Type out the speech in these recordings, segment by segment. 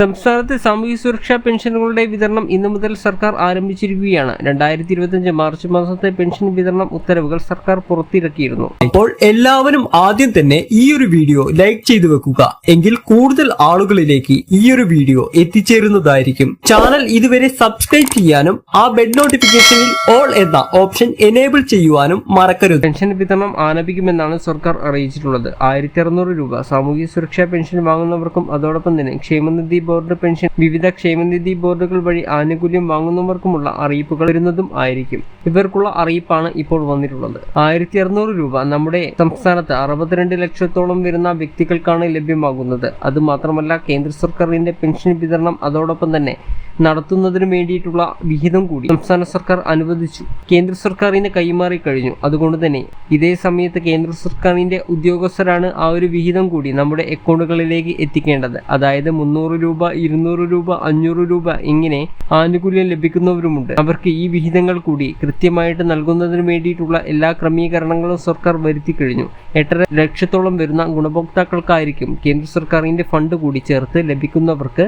സംസ്ഥാനത്തെ സാമൂഹ്യ സുരക്ഷാ പെൻഷനുകളുടെ വിതരണം ഇന്നു മുതൽ സർക്കാർ ആരംഭിച്ചിരിക്കുകയാണ്. രണ്ടായിരത്തി ഇരുപത്തിയഞ്ച് മാർച്ച് മാസത്തെ പെൻഷൻ വിതരണം ഉത്തരവുകൾ സർക്കാർ പുറത്തിറക്കിയിരുന്നു. അപ്പോൾ എല്ലാവരും ആദ്യം തന്നെ ഈ ഒരു വീഡിയോ ലൈക്ക് ചെയ്തു വെക്കുക. എങ്കിൽ കൂടുതൽ ആളുകളിലേക്ക് ഈ ഒരു വീഡിയോ എത്തിച്ചേരുന്നതായിരിക്കും. ചാനൽ ഇതുവരെ സബ്സ്ക്രൈബ് ചെയ്യാനും ആ ബെഡ് നോട്ടിഫിക്കേഷനിൽ ഓൾ എന്ന ഓപ്ഷൻ എനേബിൾ ചെയ്യുവാനും മറക്കരുത്. പെൻഷൻ വിതരണം ആരംഭിക്കുമെന്നാണ് സർക്കാർ അറിയിച്ചിട്ടുള്ളത്. ആയിരത്തി രൂപ സാമൂഹ്യ സുരക്ഷാ പെൻഷൻ വാങ്ങുന്നവർക്കും അതോടൊപ്പം തന്നെ ക്ഷേമനിധി ബോർഡ് പെൻഷൻ വിവിധ ക്ഷേമനിധി ബോർഡുകൾ വഴി ആനുകൂല്യം വാങ്ങുന്നവർക്കുമുള്ള അറിയിപ്പുകൾ വരുന്നതും ആയിരിക്കും. ഇവർക്കുള്ള അറിയിപ്പാണ് ഇപ്പോൾ വന്നിട്ടുള്ളത്. ആയിരത്തി അറുന്നൂറ് രൂപ നമ്മുടെ സംസ്ഥാനത്ത് അറുപത്തിരണ്ട് ലക്ഷത്തോളം വരുന്ന വ്യക്തികൾക്കാണ് ലഭ്യമാകുന്നത്. അത് മാത്രമല്ല കേന്ദ്ര സർക്കാരിന്റെ പെൻഷൻ വിതരണം അതോടൊപ്പം തന്നെ നടത്തുന്നതിന് വേണ്ടിയിട്ടുള്ള വിഹിതം കൂടി സംസ്ഥാന സർക്കാർ അനുവദിച്ചു. കേന്ദ്ര സർക്കാരിന് കൈമാറി കഴിഞ്ഞു. അതുകൊണ്ട് തന്നെ ഇതേ സമയത്ത് കേന്ദ്ര സർക്കാരിന്റെ ഉദ്യോഗസ്ഥരാണ് ആ ഒരു വിഹിതം കൂടി നമ്മുടെ അക്കൗണ്ടുകളിലേക്ക് എത്തിക്കേണ്ടത്. അതായത് മുന്നൂറ് രൂപ ഇരുന്നൂറ് രൂപ അഞ്ഞൂറ് രൂപ ഇങ്ങനെ ആനുകൂല്യം ലഭിക്കുന്നവരുമുണ്ട്. അവർക്ക് ഈ വിഹിതങ്ങൾ കൂടി കൃത്യമായിട്ട് നൽകുന്നതിന് വേണ്ടിയിട്ടുള്ള എല്ലാ ക്രമീകരണങ്ങളും സർക്കാർ വരുത്തി കഴിഞ്ഞു. എട്ടര ലക്ഷത്തോളം വരുന്ന ഗുണഭോക്താക്കൾക്കായിരിക്കും കേന്ദ്ര സർക്കാരിന്റെ ഫണ്ട് കൂടി ചേർത്ത് ലഭിക്കുന്നവർക്ക്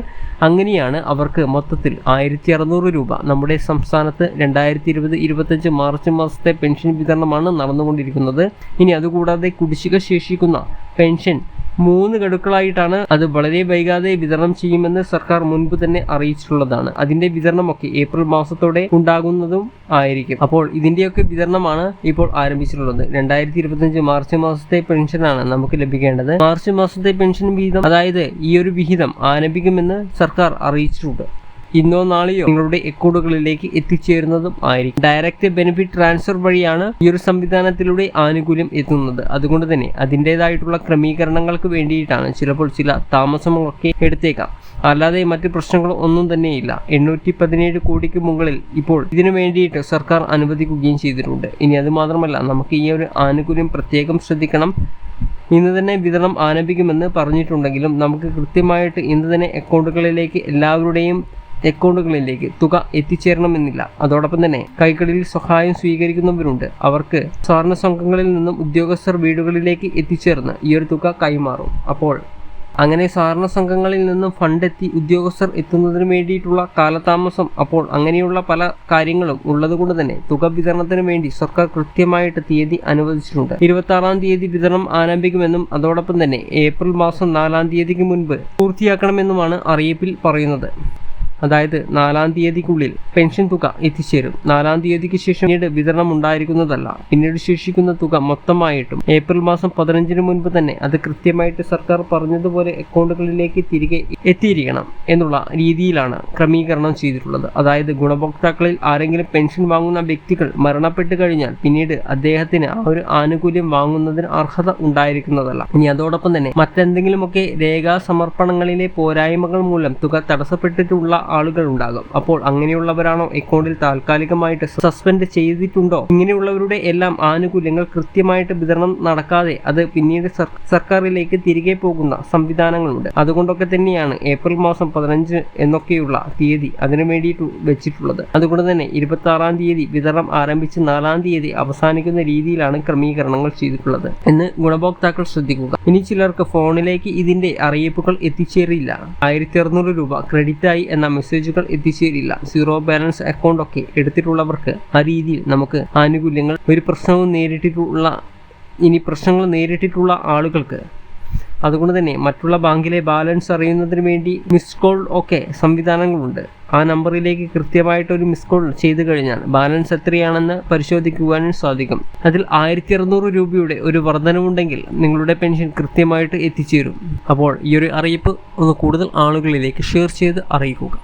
അങ്ങനെയാണ് അവർക്ക് മൊത്തത്തിൽ ആയിരത്തി അറുന്നൂറ് രൂപ. നമ്മുടെ സംസ്ഥാനത്ത് രണ്ടായിരത്തി ഇരുപത് ഇരുപത്തഞ്ച് മാർച്ച് മാസത്തെ പെൻഷൻ വിതരണമാണ് നടന്നുകൊണ്ടിരിക്കുന്നത്. ഇനി അതുകൂടാതെ കുടിശ്ശിക ശേഷിക്കുന്ന പെൻഷൻ മൂന്ന് ഗഡുക്കളായിട്ടാണ് അത് വളരെ വൈകാതെ വിതരണം ചെയ്യുമെന്ന് സർക്കാർ മുൻപ് തന്നെ അറിയിച്ചിട്ടുള്ളതാണ്. അതിന്റെ വിതരണമൊക്കെ ഏപ്രിൽ മാസത്തോടെ ഉണ്ടാകുന്നതും ആയിരിക്കും. അപ്പോൾ ഇതിന്റെയൊക്കെ വിതരണമാണ് ഇപ്പോൾ ആരംഭിച്ചിട്ടുള്ളത്. രണ്ടായിരത്തി ഇരുപത്തിയഞ്ച് മാർച്ച് മാസത്തെ പെൻഷനാണ് നമുക്ക് ലഭിക്കേണ്ടത്. മാർച്ച് മാസത്തെ പെൻഷൻ വിഹിതം അതായത് ഈ ഒരു വിഹിതം ആരംഭിക്കുമെന്ന് സർക്കാർ അറിയിച്ചിട്ടുണ്ട്. ഇന്നോ നാളെയോ നിങ്ങളുടെ അക്കൗണ്ടുകളിലേക്ക് എത്തിച്ചേരുന്നതും ആയിരിക്കും. ഡയറക്റ്റ് ബെനിഫിറ്റ് ട്രാൻസ്ഫർ വഴിയാണ് ഈ ഒരു സംവിധാനത്തിലൂടെ ആനുകൂല്യം എത്തുന്നത്. അതുകൊണ്ട് തന്നെ അതിന്റെതായിട്ടുള്ള ക്രമീകരണങ്ങൾക്ക് വേണ്ടിയിട്ടാണ് ചിലപ്പോൾ ചില താമസങ്ങളൊക്കെ എടുത്തേക്കാം. അല്ലാതെ മറ്റ് പ്രശ്നങ്ങൾ ഒന്നും തന്നെയില്ല. എണ്ണൂറ്റി പതിനേഴ് കോടിക്ക് മുകളിൽ ഇപ്പോൾ ഇതിനു വേണ്ടിയിട്ട് സർക്കാർ അനുവദിക്കുകയും ചെയ്തിട്ടുണ്ട്. ഇനി അത് മാത്രമല്ല നമുക്ക് ഈ ഒരു ആനുകൂല്യം പ്രത്യേകം ശ്രദ്ധിക്കണം. ഇന്ന് തന്നെ വിതരണം ആരംഭിക്കുമെന്ന് പറഞ്ഞിട്ടുണ്ടെങ്കിലും നമുക്ക് കൃത്യമായിട്ട് ഇന്ന് തന്നെ അക്കൗണ്ടുകളിലേക്ക് എല്ലാവരുടെയും അക്കൗണ്ടുകളിലേക്ക് തുക എത്തിച്ചേരണമെന്നില്ല. അതോടൊപ്പം തന്നെ കൈകളിൽ സഹായം സ്വീകരിക്കുന്നവരുണ്ട്. അവർക്ക് സ്വർണ സംഘങ്ങളിൽ നിന്നും ഉദ്യോഗസ്ഥർ വീടുകളിലേക്ക് എത്തിച്ചേർന്ന് ഈ ഒരു തുക കൈമാറും. അപ്പോൾ അങ്ങനെ സഹകരണ സംഘങ്ങളിൽ നിന്നും ഫണ്ട് എത്തി ഉദ്യോഗസ്ഥർ എത്തുന്നതിന് വേണ്ടിയിട്ടുള്ള കാലതാമസം അപ്പോൾ അങ്ങനെയുള്ള പല കാര്യങ്ങളും ഉള്ളതുകൊണ്ട് തന്നെ തുക വിതരണത്തിന് വേണ്ടി സർക്കാർ കൃത്യമായിട്ട് തീയതി അനുവദിച്ചിട്ടുണ്ട്. ഇരുപത്തി തീയതി വിതരണം ആരംഭിക്കുമെന്നും അതോടൊപ്പം തന്നെ ഏപ്രിൽ മാസം നാലാം തീയതിക്ക് മുൻപ് പൂർത്തിയാക്കണമെന്നുമാണ് അറിയിപ്പിൽ പറയുന്നത്. അതായത് നാലാം തീയതിക്കുള്ളിൽ പെൻഷൻ തുക എത്തിച്ചേരും. നാലാം തീയതിക്ക് ശേഷം പിന്നീട് വിതരണം ഉണ്ടായിരിക്കുന്നതല്ല. പിന്നീട് ശേഷിക്കുന്ന തുക മൊത്തമായിട്ടും ഏപ്രിൽ മാസം പതിനഞ്ചിന് മുൻപ് തന്നെ അത് കൃത്യമായിട്ട് സർക്കാർ പറഞ്ഞതുപോലെ അക്കൗണ്ടുകളിലേക്ക് തിരികെ എത്തിയിരിക്കണം എന്നുള്ള രീതിയിലാണ് ക്രമീകരണം ചെയ്തിട്ടുള്ളത്. അതായത് ഗുണഭോക്താക്കളിൽ ആരെങ്കിലും പെൻഷൻ വാങ്ങുന്ന വ്യക്തികൾ മരണപ്പെട്ടു കഴിഞ്ഞാൽ പിന്നീട് അദ്ദേഹത്തിന് ആ ഒരു ആനുകൂല്യം വാങ്ങുന്നതിന് അർഹത ഉണ്ടായിരിക്കുന്നതല്ല. ഇനി അതോടൊപ്പം തന്നെ മറ്റെന്തെങ്കിലുമൊക്കെ രേഖാ സമർപ്പണങ്ങളിലെ പോരായ്മകൾ മൂലം തുക തടസ്സപ്പെട്ടിട്ടുള്ള ആളുകൾ ഉണ്ടാകും അപ്പോൾ അങ്ങനെയുള്ളവരാണോ അക്കൗണ്ടിൽ താൽക്കാലികമായിട്ട് സസ്പെൻഡ് ചെയ്തിട്ടുണ്ടോ? ഇങ്ങനെയുള്ളവരുടെ എല്ലാം ആനുകൂല്യങ്ങൾ കൃത്യമായിട്ട് വിതരണം നടക്കാതെ അത് പിന്നീട് സർക്കാരിലേക്ക് തിരികെ പോകുന്ന സംവിധാനങ്ങളുണ്ട്. അതുകൊണ്ടൊക്കെ തന്നെയാണ് ഏപ്രിൽ മാസം പതിനഞ്ച് എന്നൊക്കെയുള്ള തീയതി അതിനു വേണ്ടിയിട്ട് വെച്ചിട്ടുള്ളത്. അതുകൊണ്ട് തന്നെ ഇരുപത്തി ആറാം തീയതി വിതരണം ആരംഭിച്ച് നാലാം തീയതി അവസാനിക്കുന്ന രീതിയിലാണ് ക്രമീകരണങ്ങൾ ചെയ്തിട്ടുള്ളത്. എന്ന് ഗുണഭോക്താക്കൾ ശ്രദ്ധിക്കുക. ഇനി ചിലർക്ക് ഫോണിലേക്ക് ഇതിന്റെ അറിയിപ്പുകൾ എത്തിച്ചേരില്ല. ആയിരത്തി അറുന്നൂറ് രൂപ ക്രെഡിറ്റ് ആയി എന്ന മെസ്സേജുകൾ എത്തിച്ചേരില്ല. സീറോ ബാലൻസ് അക്കൗണ്ട് ഒക്കെ എടുത്തിട്ടുള്ളവർക്ക് ആ രീതിയിൽ നമുക്ക് ആനുകൂല്യങ്ങൾ ഒരു പ്രശ്നവും നേരിട്ടിട്ടുള്ള ഇനി പ്രശ്നങ്ങൾ നേരിട്ടിട്ടുള്ള ആളുകൾക്ക്. അതുകൊണ്ട് തന്നെ മറ്റുള്ള ബാങ്കിലെ ബാലൻസ് അറിയുന്നതിന് വേണ്ടി മിസ് കോൾ ഒക്കെ സംവിധാനങ്ങളുണ്ട്. ആ നമ്പറിലേക്ക് കൃത്യമായിട്ട് ഒരു മിസ് കോൾ ചെയ്തു കഴിഞ്ഞാൽ ബാലൻസ് എത്രയാണെന്ന് പരിശോധിക്കുവാനും സാധിക്കും. അതിൽ ആയിരത്തി അറുന്നൂറ് രൂപയുടെ ഒരു വർധനവുണ്ടെങ്കിൽ നിങ്ങളുടെ പെൻഷൻ കൃത്യമായിട്ട് എത്തിച്ചേരും. അപ്പോൾ ഈ ഒരു അറിയിപ്പ് ഒന്ന് കൂടുതൽ ആളുകളിലേക്ക് ഷെയർ ചെയ്ത് അറിയിക്കുക.